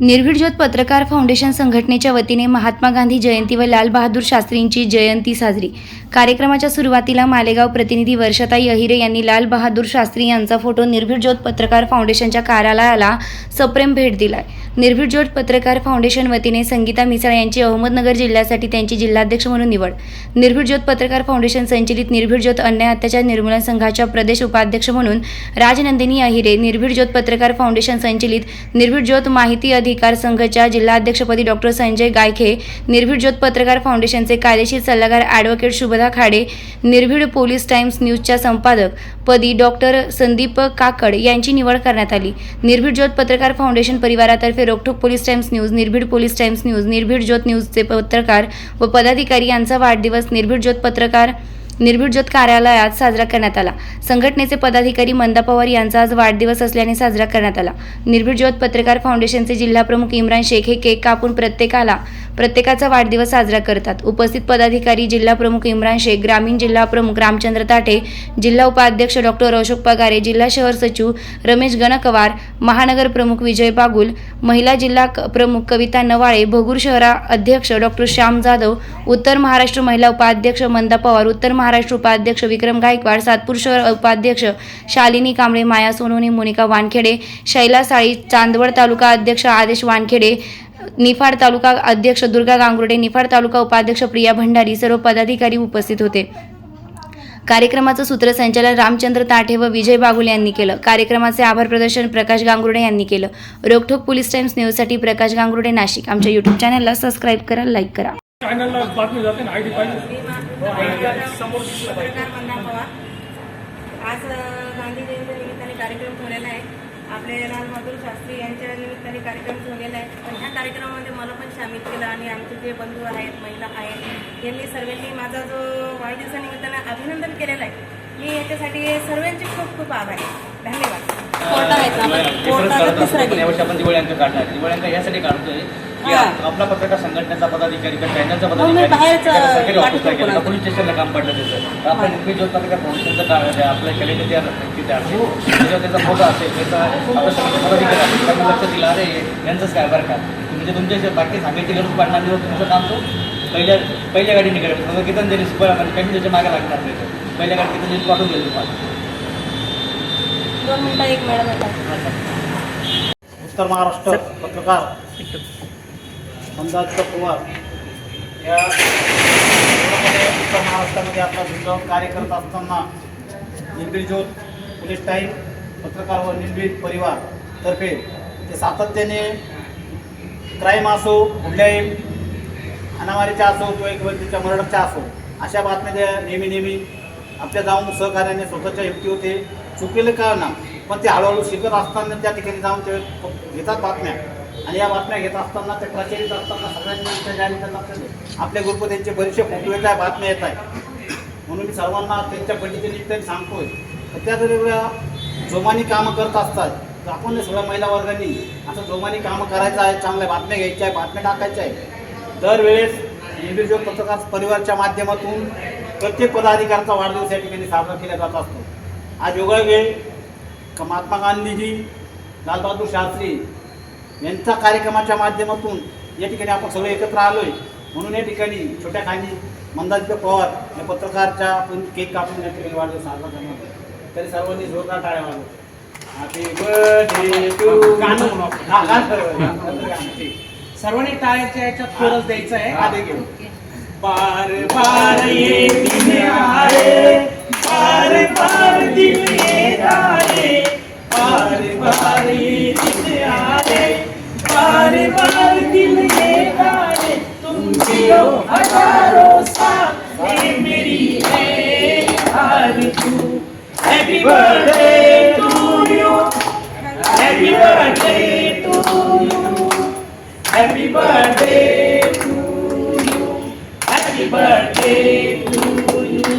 निर्भीड ज्योत पत्रकार फाउंडेशन संघटनेच्या वतीने महात्मा गांधी जयंती व लालबहादूर शास्त्रींची जयंती साजरी. कार्यक्रमाच्या सुरुवातीला मालेगाव प्रतिनिधी वर्षताई अहिरे यांनी लालबहादूर शास्त्री यांचा फोटो निर्भीड ज्योत पत्रकार फाउंडेशनच्या कार्यालयाला सप्रेम भेट दिलाय. निर्भीड ज्योत पत्रकार फाउंडेशन वतीने संगीता मिसाळ यांची अहमदनगर जिल्ह्यासाठी त्यांची जिल्हाध्यक्ष म्हणून निवड. निर्भीड ज्योत पत्रकार फाउंडेशन संचलित निर्भीड ज्योत अन्याय अत्याचार निर्मूलन संघाच्या प्रदेश उपाध्यक्ष म्हणून राजनंदिनी अहिरे निर्भीड ज्योत पत्रकार फाउंडेशन संचलित निर्भीड ज्योत माहिती अधिकार संघाच्या जिल्हाध्यक्षपदी डॉक्टर संजय गायखे निर्भीड ज्योत पत्रकार फाउंडेशनचे कायदेशीर सल्लागार ॲडव्होकेट शुभदा खाडे निर्भीड पोलीस टाइम्स न्यूजच्या संपादक पदी डॉक्टर संदीप काकड यांची निवड करण्यात आली. निर्भीड ज्योत पत्रकार फाउंडेशन परिवारातर्फे रोखोक पोलीस टाइम्स न्यूज निर्भीड पोलीस टाइम्स न्यूज निर्भीड ज्योत न्यूजचे पत्रकार व पदाधिकारी यांचा वाढदिवस निर्भीड ज्योत पत्रकार निर्भीड ज्योत कार्यालयात साजरा करण्यात आला. संघटनेचे पदाधिकारी मंदा पवार यांचा आज वाढदिवस असल्याने साजरा करण्यात आला. निर्भीड ज्योत पत्रकार फाउंडेशनचे जिल्हाप्रमुख इम्रान शेख हे केक कापून प्रत्येकाला प्रत्येकाचा वाढदिवस साजरा करतात. उपस्थित पदाधिकारी जिल्हा प्रमुख इम्रान शेख ग्रामीण जिल्हा प्रमुख रामचंद्र ताटे जिल्हा उपाध्यक्ष डॉक्टर अशोक पगारे जिल्हा शहर सचिव रमेश गणकवार महानगर प्रमुख विजय बागुल महिला जिल्हा क- प्रमुख कविता नवाळे भोगूर शहरा अध्यक्ष डॉक्टर श्याम जाधव उत्तर महाराष्ट्र महिला उपाध्यक्ष मंदा पवार उत्तर महाराष्ट्र उपाध्यक्ष विक्रम गायकवाड सातपूर शहर उपाध्यक्ष शालिनी कांबळे माया सोनोनी मोनिका वानखेडे शैला साळी चांदवड तालुका अध्यक्ष आदेश वानखेडे निफाड तालुका अध्यक्ष दुर्गा गांगुर्डे निफाड तालुका उपाध्यक्ष प्रिया भंडारी सर्व पदाधिकारी उपस्थित होते. कार्यक्रमाचं सूत्रसंचालन रामचंद्र ताठे व विजय बागुल यांनी केलं. कार्यक्रमाचे आभार प्रदर्शन प्रकाश गांगुर्डे यांनी केलं. रोखोक पोलीस टाइम्स न्यूजसाठी प्रकाश गांगुर्डे नाशिक. आमच्या यूट्यूब चॅनलला सबस्क्राईब करा लाईक करा. चॅनलला बातमी जाते ना आय डी पाहिजे समोर आज गांधी जयंती निमित्ताने कार्यक्रम ठेवलेला आहे. आपले लालबहादूर शास्त्री यांच्या निमित्ताने कार्यक्रम ठेवलेला आहे. पण ह्या कार्यक्रमामध्ये मला पण सामील केलं आणि आमचे जे बंधू आहेत महिला आहेत यांनी सर्वांनी माझा जो वाढदिवसानिमित्ताने अभिनंदन केलेलं आहे. मी याच्यासाठी सर्वांचे खूप खूप आभार आहे. धन्यवाद. तिसरा दिवाळी अंक काढणार. दिवाळी अंक यासाठी काढतोय. की हा. आपला पत्रकार संघटनेचा पदाधिकारी किंवा चॅनलचा पदाधिकारी ऑफिसला गेला. पोलीस स्टेशनला काम पडलं त्याचं. आपण निर्भीड ज्योत पत्रकार फाउंडेशनचं कार्यालय आहे, आपलं कॅलेंडर तिथे असेल त्याच्यावर त्याचा फोटो असेल त्याचा आपल्या पदाधिकारी असेल. त्यांनी लक्ष दिलं अरे यांचंच काय बरं का? म्हणजे तुमच्या बाकी सांगायची गरज पडणार नाही तुमचं काम तो पहिल्या पहिल्या गाडी निघालं. समजा किती म्हणजे काही त्याच्यामागे लागणार नाही. पहिल्या गाडी किती पाठवून देईल तुम्हाला. दोन मिनटं एक मॅडम उत्तर महाराष्ट्र पत्रकार. मंदाज पवार या उत्तर महाराष्ट्रामध्ये आपला झुंजावर कार्य करत असताना निर्भीड ज्योत पोलीस टाईम पत्रकार व निर्भीड परिवार तर्फे ते सातत्याने क्राईम असो कुठल्याही अनामारीच्या असो किंवा एक व्यक्तीच्या मर्डरच्या असो अशा बातम्या त्या नेहमी नेहमी आपल्या जाऊन सहकार्याने स्वतःच्या युक्ती होते. चुकीले का ना पण ते हळूहळू शिकत असताना त्या ठिकाणी जाऊन ते घेतात बातम्या. आणि या बातम्या घेत असताना ते प्रचलित असताना सगळ्यांनी इथे ज्या आपल्या ग्रुप त्यांचे बरेचसे फोटो येत आहे बातम्या येत आहे म्हणून मी सर्वांना त्यांच्या पद्धतीने सांगतोय. तर त्या वेगवेगळ्या जोमाने जोमानी कामं करत असतात तर आपण सगळ्या महिला वर्गांनी असं जोमानी कामं करायचं आहे चांगल्या बातम्या घ्यायच्या आहे बातम्या टाकायच्या आहे. दरवेळेस इंडिव्हिज्युअल पत्रकार परिवारच्या माध्यमातून प्रत्येक पदाधिकाऱ्याचा वाढदिवस या ठिकाणी साजरा केला जात असतो. आज योगा वेळ महात्मा गांधीजी लालबहादूर शास्त्री यांच्या कार्यक्रमाच्या माध्यमातून या ठिकाणी आपण सगळे एकत्र आलो आहे म्हणून या ठिकाणी छोट्या खाणी मंदाजी पवार या पत्रकारच्या आपण केक कापून या ठिकाणी वाढदिवस साजरा करणार. तरी सर्वांनी जोरदार टाळ्या हॅपी बर्थडे टू गाणं ठीक. सर्वांनी टाळ्याच्या याच्यात कोरस द्यायचं आहे. हा. बार बार ये दिन आए. वारे वारतील ये गाणे तुमची ओ हजारो साथ ये मेरी है आरजू तू. Happy birthday to you happy birthday to you happy birthday to you happy birthday to you